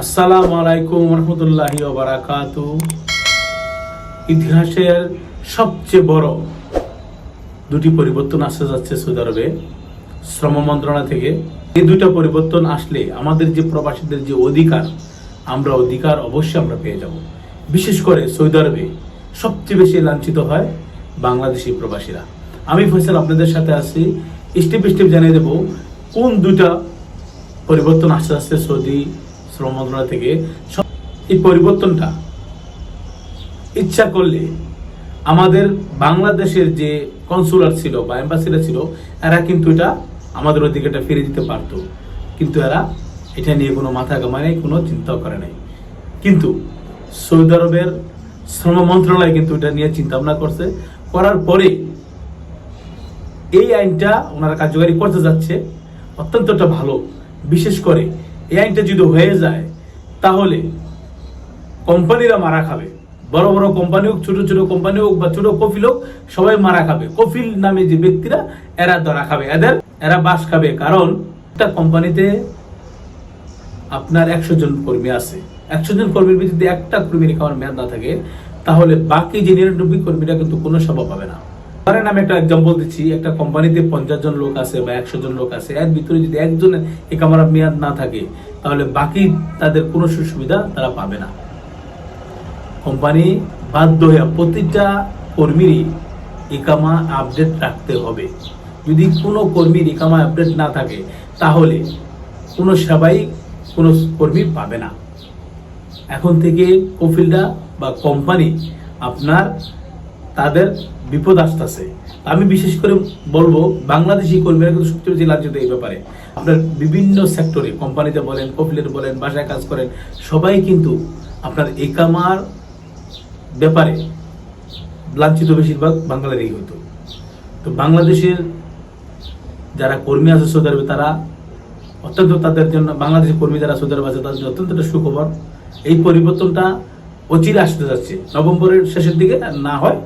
আসসালামু আলাইকুম রহমতুল্লাহি বারাকাত। ইতিহাসের সবচেয়ে বড় দুটি পরিবর্তন আসতে যাচ্ছে সৌদি আরবে। শ্রম মন্ত্রণা থেকে। এই দুটো পরিবর্তন আসলে আমাদের যে প্রবাসীদের যে অধিকার, আমরা অধিকার অবশ্যই আমরা পেয়ে যাব। বিশেষ করে সৌদি আরবে সবচেয়ে বেশি লাঞ্ছিত হয় বাংলাদেশি প্রবাসীরা। আমি ফয়সাল আপনাদের সাথে আছি। স্টেপ স্টেপ জানিয়ে দেব কোন দুটা পরিবর্তন আস্তে আস্তে সৌদি শ্রম মন্ত্রণালয় থেকে এই পরিবর্তনটা। ইচ্ছা করলে আমাদের বাংলাদেশের যে কনসুলার ছিল বা এম্বাসিরা ছিল, এরা কিন্তু এটা আমাদের অধিকারটা ফিরে দিতে পারতো। কিন্তু এরা এটা নিয়ে কোনো মাথা কামায় নাই, কোনো চিন্তাও করে নাই। কিন্তু সৌদি আরবের শ্রম মন্ত্রণালয় কিন্তু এটা নিয়ে চিন্তা ভাবনা করছে। করার পরে এই আইনটা ওনারা কার্যকারী করতে যাচ্ছে। অত্যন্তটা ভালো। বিশেষ করে এই যদি হয়ে যায়, তাহলে কোম্পানিরা মারা খাবে। বড় বড় কোম্পানি হোক, ছোট ছোট কোম্পানি হোক বা ছোট কফিল হোক, সবাই মারা খাবে। কফিল নামে যে ব্যক্তিরা, এরা ধরা খাবে। এদের, এরা বাস খাবে। কারণ একটা কোম্পানিতে আপনার একশো জন কর্মী আছে। একশো জন কর্মীর ভিত্তিতে একটা কর্মীর খাওয়ার মেয়াদ না থাকে, তাহলে বাকি যে নিরানব্বই কর্মীরা কিন্তু কোনো সভা পাবে না। ধরেন আমি একটা এক্সাম্পল দিচ্ছি, একটা কোম্পানিতে পঞ্চাশ জন লোক আছে বা একশো জন লোক আছে, এর ভিতরে যদি একজনের এই কামার মেয়াদ না থাকে, তাহলে বাকি তাদের কোনো সুবিধা তারা পাবে না। কোম্পানি বাধ্য হয়ে প্রতিটা কর্মীরই ইকামা আপডেট রাখতে হবে। যদি কোনো কর্মীর ইকামা আপডেট না থাকে, তাহলে কোনো সেবাই কোনো কর্মী পাবে না। এখন থেকে কফিলরা বা কোম্পানি আপনার তাদের বিপদ আসতেছে। আমি বিশেষ করে বলব, বাংলাদেশি কর্মীরা কিন্তু সবচেয়ে বেশি লাঞ্ছিত এই ব্যাপারে। আপনার বিভিন্ন সেক্টরে কোম্পানিতে বলেন কফিলের বলেন, বাসায় কাজ করেন, সবাই কিন্তু আপনার একামার ব্যাপারে লাঞ্ছিত বেশিরভাগ বাঙালিরই হতো। তো বাংলাদেশের যারা কর্মী আছে সৌদি আরবে, তারা অত্যন্ত তাদের জন্য, বাংলাদেশের কর্মী যারা সৌদি আরবে আছে, তাদের জন্য অত্যন্ত একটা সুখবর। এই পরিবর্তনটা অচিরে আসতে যাচ্ছে। নভেম্বরের শেষের দিকে না হয়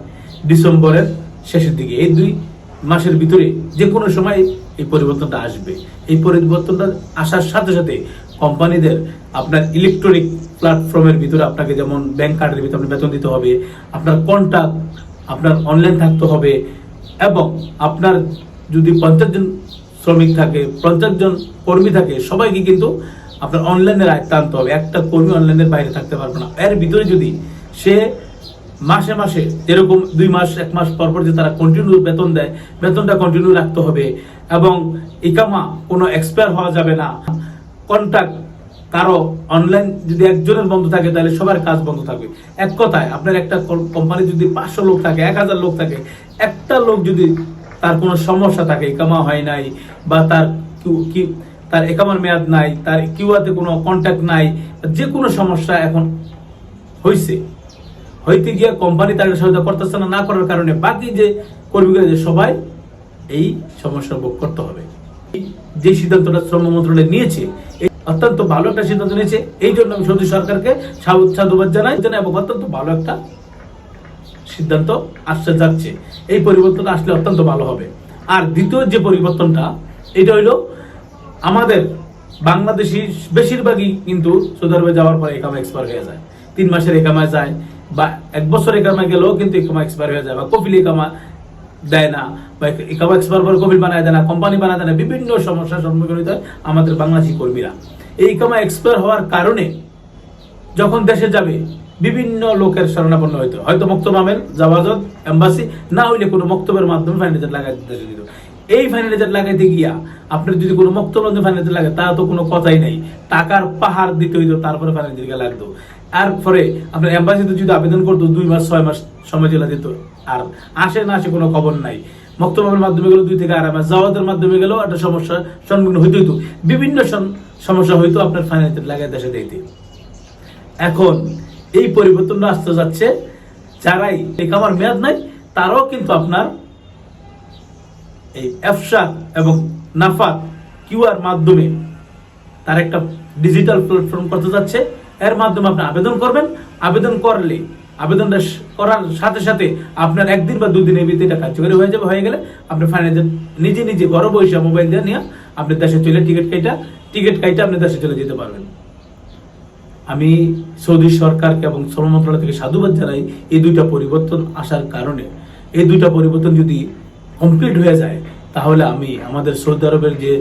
ডিসেম্বরের শেষের দিকে, এই দুই মাসের ভিতরে যে কোনো সময় এই পরিবর্তনটা আসবে। এই পরিবর্তনটা আসার সাথে সাথে কোম্পানিদের আপনার ইলেকট্রনিক প্ল্যাটফর্মের ভিতরে আপনাকে যেমন ব্যাংক কার্ডের ভিতরে আপনার বেতন দিতে হবে, আপনার কন্ট্যাক্ট আপনার অনলাইন থাকতে হবে এবং আপনার যদি পঞ্চাশ জন শ্রমিক থাকে, পঞ্চাশ জন কর্মী থাকে, সবাইকে কিন্তু আপনার অনলাইনের আয়ত্তে আনতে হবে। একটা কর্মী অনলাইনের বাইরে থাকতে পারবে না। এর ভিতরে যদি সে মাসে মাসে যেরকম দুই মাস, এক মাস পর পর যে তারা কন্টিনিউ বেতন দেয়, বেতনটা কন্টিনিউ রাখতে হবে। এবং ইকামা, কোনো এক্সপায়ার হওয়া যাবে না। কন্ট্যাক্ট কারও অনলাইন যদি একজনের বন্ধ থাকে, তাহলে সবার কাজ বন্ধ থাকবে। এক কথায়, আপনার একটা কোম্পানি যদি পাঁচশো লোক থাকে, এক হাজার লোক থাকে, একটা লোক যদি তার কোনো সমস্যা থাকে, ইকামা হয় নাই, বা তার কি তার একামার মেয়াদ নাই, তার কিউআতে কোনো কন্ট্যাক্ট নাই যে কোনো সমস্যা এখন হয়েছে হইতে গিয়ে কোম্পানি তাকে সহায়তা করতেছে না করার কারণে বাকি যে কর্মীরা যে সবাই এই সমস্যা ভোগ করতে হবে। যে সিদ্ধান্তটা শ্রম মন্ত্রণালয় নিয়েছে অত্যন্ত ভালো একটা সিদ্ধান্ত নিয়েছে, এই জন্য আমি সৌদি সরকারকে সাধুবাদ জানাই জানাই এবং অত্যন্ত ভালো একটা সিদ্ধান্ত আসতে যাচ্ছে। এই পরিবর্তন আসলে অত্যন্ত ভালো হবে। আর দ্বিতীয় যে পরিবর্তনটা, এটা হইল আমাদের বাংলাদেশি বেশিরভাগই কিন্তু সৌদি আরবে যাওয়ার পরে একামা এক্সপায়ার হয়ে যায়। তিন মাসের একামায় যায় বা এক বছর একামায় গেলেও কিন্তু একামা এক্সপায়ার হয়ে যায়, বা কপিল একামা দেয় না, বা একামা এক্সপায়ার পরে কপিল বানায় দেয় না কোম্পানি বানায় দেয় না, বিভিন্ন সমস্যার সম্মুখীন হতে হয় আমাদের বাংলাদেশি কর্মীরা। এই একামা এক্সপায়ার হওয়ার কারণে যখন দেশে যাবে, বিভিন্ন লোকের শরণাপন্ন হইতো হয়তো মক্তব আমের জাওয়াজত এম্বাসি না হইলে কোনো মক্তবের মাধ্যমে লাগাইতে দেশে দিত এই ফাইনাল লাগাইতে গিয়া আপনার যদি কোনো মক্তব ফাইনাল লাগে তা তো কোনো কথাই নাই। টাকার পাহাড় দিতে হইতো, তারপরে ফাইনাল লাগতো। তারপরে আপনার এম্বাসিতে যদি আবেদন করতো, দুই মাস, ছয় মাস সময় চলে যেত। আর আসে না আসে কোনো খবর নাই। মক্তবের মাধ্যমে গেল দুই থেকে আড়াই মাস। জাওয়াতের মাধ্যমে গেলেও একটা সমস্যার সম্মুখীন হইতে হইতো। বিভিন্ন সমস্যা হইতো আপনার ফাইনাল লাগাই দেশে দিতে। এখন এই পরিবর্তনটা আসতে যাচ্ছে। যারাই একামার মেয়াদ নাই, তারাও কিন্তু আপনার এই এফসা এবং নাফাত কিউআর মাধ্যমে তার একটা ডিজিটাল প্ল্যাটফর্ম করতে যাচ্ছে। এর মাধ্যমে আপনি আবেদন করবেন। আবেদন করলে আবেদনটা করার সাথে সাথে আপনার একদিন বা দুদিনের ভিতরে এটা কার্যকরী হয়ে যাবে, হয়ে গেলে আপনি ফাইনাল নিজে নিজে ঘরে বসে মোবাইল দিয়ে নিয়ে আপনি দেশে চলে টিকিট কাইটা টিকিট কাইটা আপনি দেশে চলে যেতে পারবেন। আমি সৌদি সরকারকে এবং শ্রম মন্ত্রণালয় থেকে সাধুবাদ জানাই এই দুইটা পরিবর্তন আসার কারণে। এই দুইটা পরিবর্তন যদি কমপ্লিট হয়ে যায়, তাহলে আমি আমাদের সৌদি আরবের যে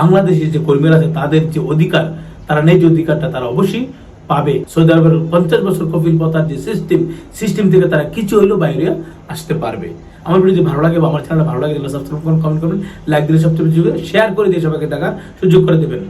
বাংলাদেশের যে কর্মীরা আছে, তাদের যে অধিকার, তারা নেই যে অধিকারটা তারা অবশ্যই পাবে। সৌদি আরবের পঞ্চাশ বছর কফিল পথার যে সিস্টেম সিস্টেম থেকে তারা কিছু হলেও বাইরে আসতে পারবে। আমার ভিডিও যদি ভালো লাগে বা আমার চ্যানেলটা ভালো লাগে, তাহলে সাবস্ক্রাইব করুন কমেন্ট করবেন লাইক দিলে সবচেয়ে বেশি শেয়ার করে দিয়ে সবাইকে টাকা সুযোগ করে দেবেন।